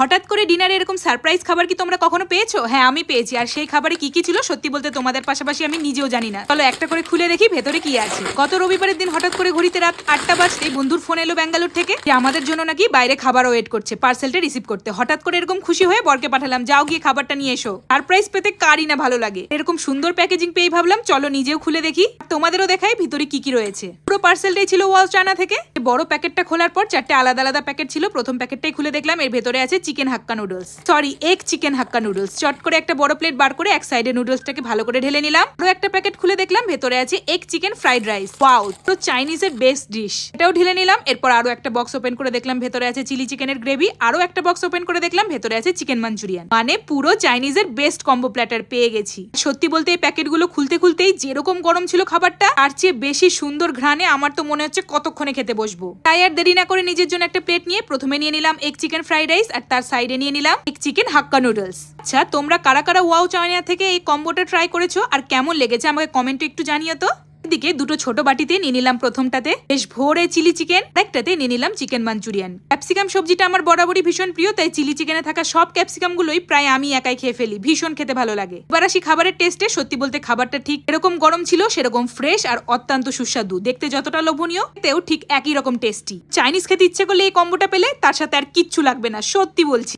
হঠাৎ করে ডিনারে এরকম সারপ্রাইজ খাবার কি তোমরা কখনো পেয়েছ? হ্যাঁ আমি পেয়েছি। আর সেই খাবারে কি কি ছিল সত্যি বলতে তোমাদের পাশাপাশি আমি নিজেও জানি না। চলো একটা করে খুলে দেখি ভেতরে কি আছে। গত রবিবারের দিন হঠাৎ করে ঘড়িতে রাত আটটা বাজতে বন্ধুর ফোন এলো ব্যাঙ্গালোর থেকে। যে আমাদের জন্য নাকি বাইরে খাবার ওয়েট করছে পার্সেলটা রিসিভ করতে। হঠাৎ করে এরকম খুশি হয়ে বরকে পাঠালাম, যাও গিয়ে খাবারটা নিয়ে এসো। সারপ্রাইজ পেতে কারই না ভালো লাগে। এরকম সুন্দর প্যাকেজিং পেয়ে ভাবলাম, চলো নিজেও খুলে দেখি। তোমাদেরও দেখাই ভিতরে কি কি রয়েছে। পুরো পার্সেলটাই ছিল ওয়াল চায়না থেকে। বড় প্যাকেটটা খোলার পর চারটে আলাদা আলাদা প্যাকেট ছিল। প্রথম প্যাকেটটাই খুলে দেখলাম, এর ভেতরে আছে chicken hakka noodles. Sorry egg chicken hakka noodles. চট করে একটা বড় প্লেট বার করে এক সাইডে নুডলসটাকে ভালো করে ঢেলে নিলাম। আরও একটা প্যাকেট খুলে দেখলাম, ভেতরে আছে egg chicken fried rice wow তো চাইনিজের বেস্ট ডিশ এটাও ঢেলে নিলাম, এরপর আরও একটা বক্স ওপেন করে দেখলাম, ভেতরে আছে চিলি চিকেনের গ্রেভি আরও একটা বক্স ওপেন করে দেখলাম, ভেতরে আছে চিকেন মাঞ্চুরিয়ান মানে পুরো চাইনিজের বেস্ট কম্বো প্ল্যাটার পেয়ে গেছি। সত্যি বলতে এই প্যাকেটগুলো খুলতে খুলতেই যেরকম গরম ছিল খাবারটা, তার চেয়ে বেশি সুন্দর ঘ্রাণে আমার তো মনে হচ্ছে কতক্ষণে খেতে বসবো। তাই আর দেরি না করে নিজের জন্য একটা প্লেট নিয়ে প্রথমে নিয়ে নিলাম এক চিকেন ফ্রাইড রাইস আর তার সাইডে নিয়ে নিলাম এক চিকেন হাক্কা নুডলস আচ্ছা তোমরা কারা কারা ওয়াও চায়না থেকে এই কম্বোটা ট্রাই করেছ আর কেমন লেগেছে আমাকে কমেন্টে একটু জানিও তো। দিকে দুটো ছোট বাটিতে নিয়ে নিলাম প্রথমটাতে। বেশ ভোরে চিলি চিকেন একটাতে নিয়ে নিলাম চিকেন মাঞ্চুরিয়ান। ক্যাপসিকাম সবজিটা আমার বরাবরই ভীষণ প্রিয়, তাই চিলি চিকেনে থাকা সব ক্যাপসিকাম গুলোই প্রায় আমি একাই খেয়ে ফেলি, ভীষণ খেতে ভালো লাগে। এবার আসি খাবারের টেস্টে, সত্যি বলতে খাবারটা ঠিক এরকম গরম ছিল, সেরকম ফ্রেশ আর অত্যন্ত সুস্বাদু। দেখতে যতটা লোভনীয়, তেও ঠিক একই রকম টেস্টি। চাইনিজ খেতে ইচ্ছে করলে এই কম্বোটা পেলে, তার সাথে আর কিচ্ছু লাগবে না, সত্যি বলছি।